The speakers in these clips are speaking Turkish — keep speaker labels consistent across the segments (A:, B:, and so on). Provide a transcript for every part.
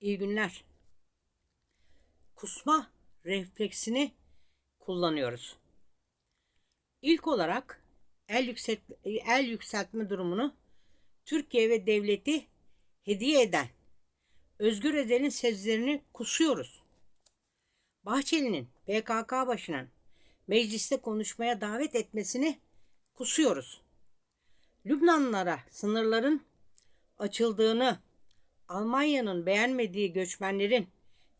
A: İyi günler. Kusma refleksini kullanıyoruz. İlk olarak el, yükselt el yükseltme durumunu Türkiye ve devleti hediye eden Özgür Özel'in sözlerini kusuyoruz. Bahçeli'nin PKK başının mecliste konuşmaya davet etmesini kusuyoruz. Lübnanlılara sınırların açıldığını, Almanya'nın beğenmediği göçmenlerin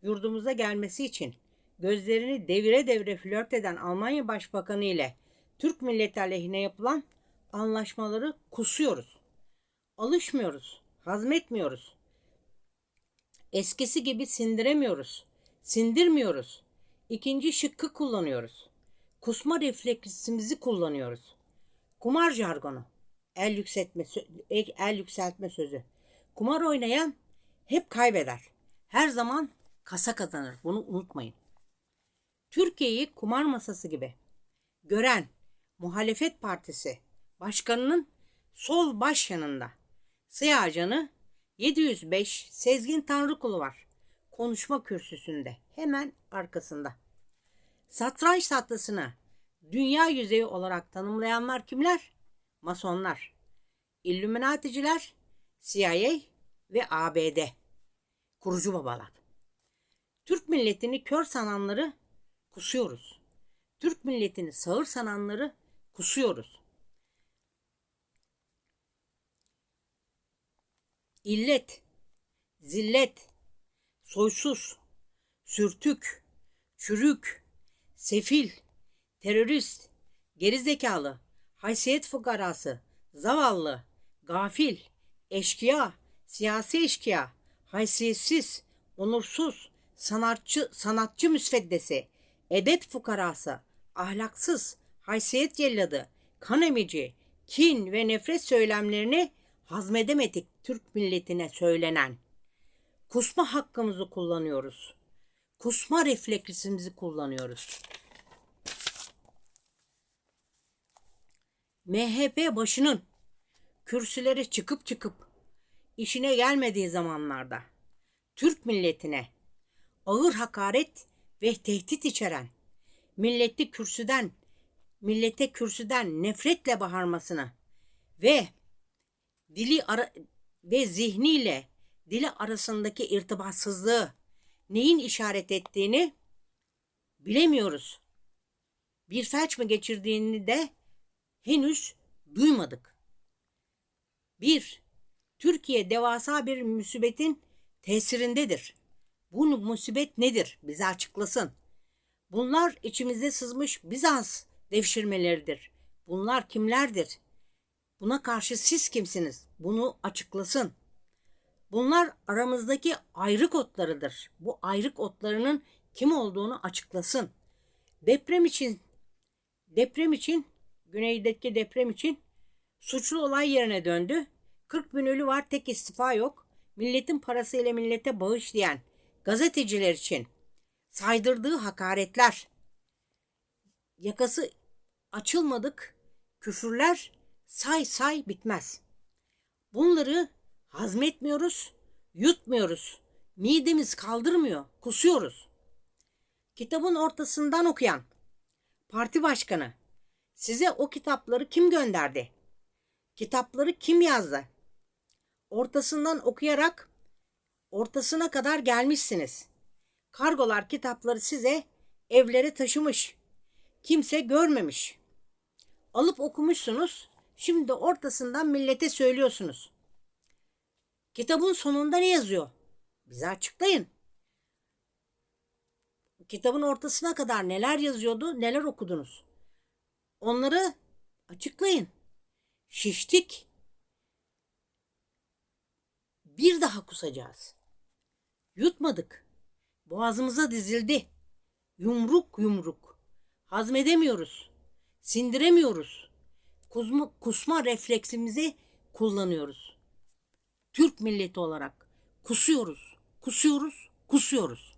A: yurdumuza gelmesi için gözlerini devire devre flört eden Almanya Başbakanı ile Türk milleti aleyhine yapılan anlaşmaları kusuyoruz. Alışmıyoruz, hazmetmiyoruz. Eskisi gibi sindiremiyoruz, sindirmiyoruz. İkinci şıkkı kullanıyoruz. Kusma refleksimizi kullanıyoruz. Kumar jargonu, el yükseltme, el yükseltme sözü. Kumar oynayan hep kaybeder. Her zaman kasa kazanır. Bunu unutmayın. Türkiye'yi kumar masası gibi gören muhalefet partisi başkanının sol baş yanında Sıyağcan'ı 705 Sezgin Tanrıkulu var. Konuşma kürsüsünde hemen arkasında. Satranç tatlısını dünya yüzeyi olarak tanımlayanlar kimler? Masonlar, Illuminaticiler, CIA ve ABD. Kurucu babalar. Türk milletini kör sananları kusuyoruz. Türk milletini sağır sananları kusuyoruz. İllet, zillet, soysuz, sürtük, çürük, sefil, terörist, gerizekalı, haysiyet fukarası, zavallı, gafil, eşkıya, siyasi eşkıya, haysiyetsiz, onursuz, sanatçı, sanatçı müsveddesi, edep fukarası, ahlaksız, haysiyet celladı, kan emici, kin ve nefret söylemlerini hazmedemedik Türk milletine söylenen kusma hakkımızı kullanıyoruz. Kusma refleksimizi kullanıyoruz. MHP başının kürsülere çıkıp çıkıp işine gelmediği zamanlarda Türk milletine ağır hakaret ve tehdit içeren milleti kürsüden millete kürsüden nefretle bağırmasını ve dili ara ve zihniyle dili arasındaki irtibatsızlığı neyin işaret ettiğini bilemiyoruz. Bir felç mi geçirdiğini de henüz duymadık. Bir, Türkiye devasa bir musibetin tesirindedir. Bu musibet nedir? Bize açıklasın. Bunlar içimize sızmış Bizans devşirmeleridir. Bunlar kimlerdir? Buna karşı siz kimsiniz? Bunu açıklasın. Bunlar aramızdaki ayrık otlarıdır. Bu ayrık otlarının kim olduğunu açıklasın. Deprem için deprem için güneydeki deprem için suçlu olay yerine döndü. 40 bin ölü var tek istifa yok. Milletin parasıyla millete bağış diyen gazeteciler için saydırdığı hakaretler yakası açılmadık küfürler say say bitmez. Bunları hazmetmiyoruz, yutmuyoruz. Midemiz kaldırmıyor, kusuyoruz. Kitabın ortasından okuyan parti başkanı size o kitapları kim gönderdi? Kitapları kim yazdı? Ortasından okuyarak ortasına kadar gelmişsiniz. Kargolar kitapları size evlere taşımış. Kimse görmemiş. Alıp okumuşsunuz. Şimdi ortasından millete söylüyorsunuz. Kitabın sonunda ne yazıyor? Bize açıklayın. Kitabın ortasına kadar neler yazıyordu, neler okudunuz? Onları açıklayın. Şiştik. Bir daha kusacağız. Yutmadık. Boğazımıza dizildi. Yumruk yumruk. Hazmedemiyoruz. Sindiremiyoruz. Kusma, kusma refleksimizi kullanıyoruz. Türk milleti olarak kusuyoruz, kusuyoruz, kusuyoruz.